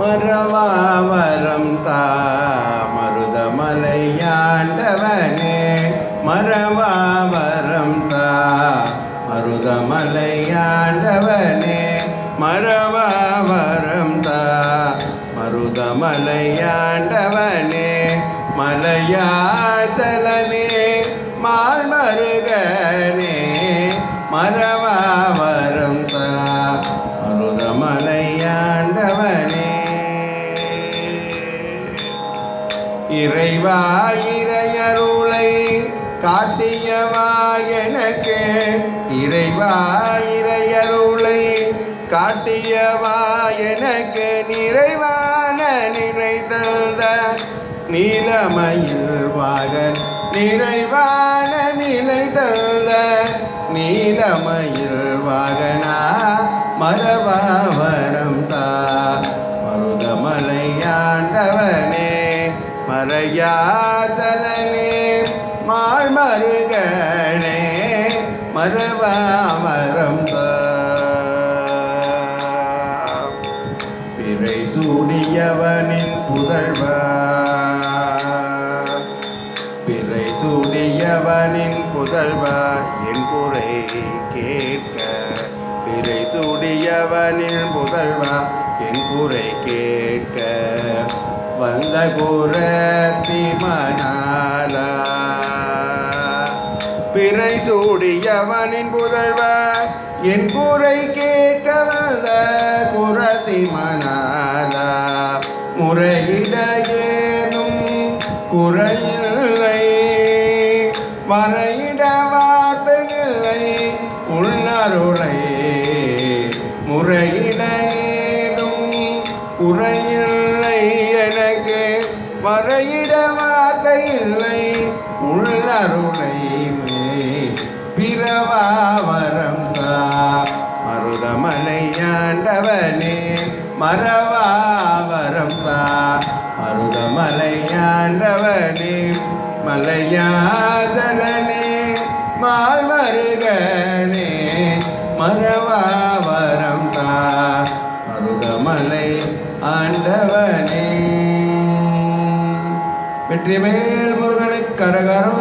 மரவாவரம் தா மருதமலையாண்டவனே. மரவாவரம் தா மருதமலையாண்டவனே. மரவாவரம் தா மருதமலையாண்டவனே. மலையாச்சலனே மால்மருகனே மரவாவரம் இறைவா இறையருளை காட்டியவா எனக்கு. இறைவா இறையருளை காட்டியவா எனக்கு. நிறைவான நிலை தந்த நீலமயில் வாகன் நிறைவான நிலை தந்த நீலமயில் வாகன. மறையாதலனே மாழ்மருகனே மரபாவரம் தா பிறை சூடியவனின் புதல்வா. பிறை சூடியவனின் புதல்வா என் குறை கேட்க. பிறை சூடியவனின் புதல்வா என் குறை கேட்க. வந்த குரத்தி மணாலா பிறை சூடியவனின் புதல்வா என் கூரை கேட்க வந்த குரத்தி மணாலா முறையிட ஏனும் குறையில்லை மறையிட வார்த்தையில்லை உள்ளருளை. முறையிட ஏதும் குறையில்லை இல்லை எனக்கு மறையிட வார்த்தை இல்லை. மே பிறவாவரந்தா மருதமலையாண்டவனே மரவாவரம் தா மருதமலையாண்டவனே மலையாதனே மால்மருகனே மரவாவரம் ஆண்டவனே. வெற்றி மேல் முருகனுக்கு கரகரோ